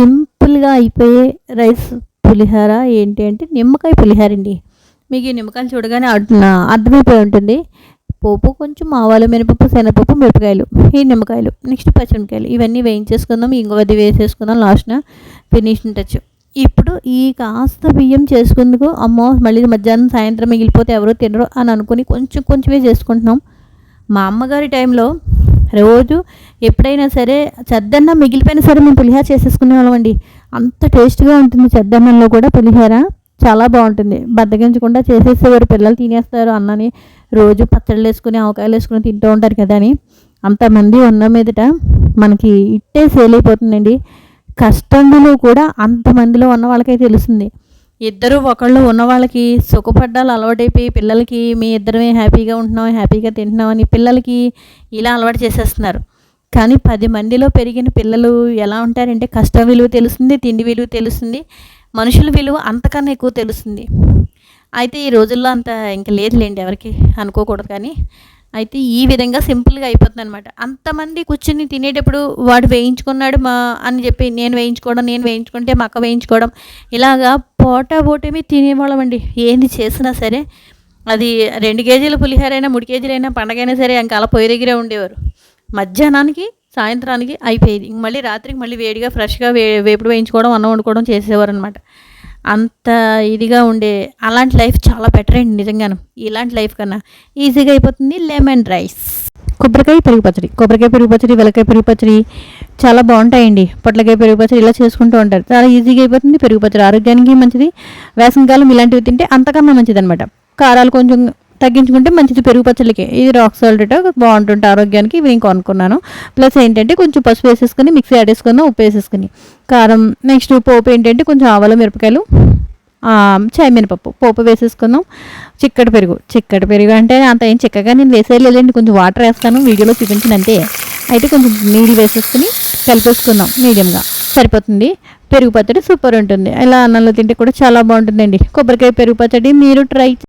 సింపుల్గా అయిపోయే రైస్ పులిహోర ఏంటి అంటే నిమ్మకాయ పులిహోర అండి. మీకు ఈ నిమ్మకాయలు చూడగానే అర్థమైపోయి ఉంటుంది. పోపు కొంచెం ఆవాలు మినపప్పు శనగపప్పు మిరపకాయలు ఈ నిమ్మకాయలు నెక్స్ట్ పచ్చిమిరపకాయలు ఇవన్నీ వేయించేసుకుందాం. ఇంకొకటి వేసేసుకుందాం లాస్ట్న ఫినిషింగ్ టచ్. ఇప్పుడు ఈ కాస్త బియ్యం చేసుకుందుకు అమ్మో మళ్ళీ మధ్యాహ్నం సాయంత్రం మిగిలిపోతే ఎవరో తినరు అని అనుకుని కొంచెం కొంచెమే చేసుకుంటున్నాం. మా అమ్మగారి టైంలో రోజు ఎప్పుడైనా సరే చెద్దన్నం మిగిలిపోయినా సరే మేము పులిహోర చేసేసుకునే వాళ్ళమండి అంత టేస్ట్గా ఉంటుంది చెద్దన్నంలో కూడా పులిహోర. చాలా బాగుంటుంది. బద్దగించకుండా చేసేసేవారు. పిల్లలు తినేస్తారు. అన్నని రోజు పచ్చళ్ళు వేసుకుని ఆవకాయలు వేసుకుని తింటూ ఉంటారు కదా అని. అంతమంది ఉన్న మీదట మనకి ఇట్టే సేల్ అయిపోతుందండి. కష్టంలో కూడా అంతమందిలో ఉన్న వాళ్ళకైతే తెలుస్తుంది. ఇద్దరు ఒకళ్ళు ఉన్న వాళ్ళకి సుఖపడ్డాలు అలవాటైపోయి పిల్లలకి మీ ఇద్దరమే హ్యాపీగా ఉంటున్నాం హ్యాపీగా తింటున్నాం అని పిల్లలకి ఇలా అలవాటు చేసేస్తున్నారు. కానీ పది మందిలో పెరిగిన పిల్లలు ఎలా ఉంటారంటే కష్టం విలువ తెలుస్తుంది తిండి విలువ తెలుస్తుంది మనుషుల విలువ అంతకన్నా ఎక్కువ తెలుస్తుంది. అయితే ఈ రోజుల్లో అంత ఇంకా లేదులేండి ఎవరికి అనుకోకూడదు కానీ అయితే ఈ విధంగా సింపుల్గా అయిపోతుంది అనమాట అంతమంది కూర్చుని తినేటప్పుడు వాడు వేయించుకున్నాడు మా అని చెప్పి నేను వేయించుకోవడం నేను వేయించుకుంటే మా అక్క వేయించుకోవడం ఇలాగా పోటా పోటేమి తినేవాళ్ళం అండి ఏంది చేసినా సరే అది రెండు కేజీల పులిహోర అయినా మూడు కేజీలైనా పండగైనా సరే ఇంకా అలా పొయ్యి దగ్గరే ఉండేవారు. మధ్యాహ్నానికి సాయంత్రానికి అయిపోయేది. ఇంక మళ్ళీ రాత్రికి మళ్ళీ వేడిగా ఫ్రెష్గా వే వేపుడు వేయించుకోవడం అన్నం వండుకోవడం చేసేవారు అనమాట అంత ఇదిగా ఉండే అలాంటి లైఫ్ చాలా బెటర్ అండి నిజంగాను. ఇలాంటి లైఫ్ కన్నా ఈజీగా అయిపోతుంది లెమన్ రైస్. కొబ్బరికాయ పెరుగు పచ్చడి కొబ్బరికాయ పెరుగు పచ్చడి వెలకాయ పెరుగు పచ్చడి చాలా బాగుంటాయండి. పొట్లకాయ పెరుగు పచ్చడి ఇలా చేసుకుంటూ ఉంటారు. చాలా ఈజీగా అయిపోతుంది పెరుగు పచ్చడి. ఆరోగ్యానికి మంచిది. వేసవికాలం ఇలాంటివి తింటే అంతకన్నా మంచిది అనమాట కారాలు కొంచెం తగ్గించుకుంటే మంచిది. పెరుగు పచ్చడికి ఇది రాక్ సాల్ట్ బాగుంటుంది ఆరోగ్యానికి ఇవి నేను కొనుక్కున్నాను. ప్లస్ ఏంటంటే కొంచెం పసుపు వేసేసుకుని మిక్సీ ఆడేసుకుని ఉప్పు వేసేసుకుని. కారం నెక్స్ట్ పోపు ఏంటంటే కొంచెం ఆవాలు మిరపకాయలు చాయ్ మినపప్పు పోపు వేసేసుకుందాం చిక్కటి పెరుగు. చిక్కటి పెరుగు అంటే అంత ఏం చిక్కగా నేను వేసేయలేదండి కొంచెం వాటర్ వేస్తాను. వీడియోలో చూపించినంతే అయితే కొంచెం నీళ్ళు వేసేసుకుని కలిపేసుకుందాం మీడియంగా సరిపోతుంది. పెరుగు పచ్చడి సూపర్ ఉంటుంది. ఇలా అన్నంలో తింటే కూడా చాలా బాగుంటుందండి. కొబ్బరికాయ పెరుగు పచ్చడి మీరు ట్రై